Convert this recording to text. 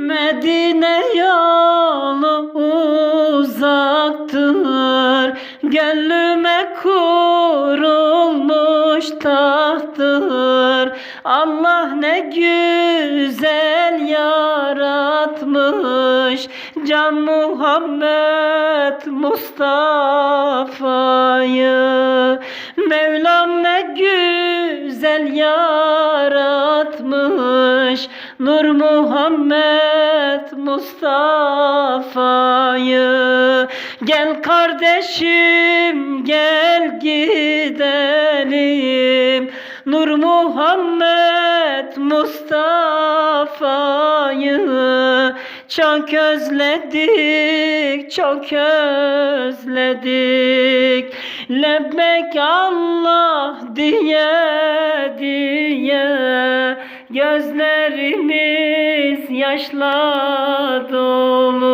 Medine yolu uzaktır. Gönlüme kurulmuş tahttır Allah ne güzel yaratmış. Can Muhammed Mustafa'yı. Mevlam ne güzel yaratmış Nur Muhammed Mustafa'yı. Gel kardeşim gel gidelim. Nur Muhammed Mustafa'yı. Çok özledik, çok özledik. Lebbek Allah diye Gözlerimiz yaşla dolu.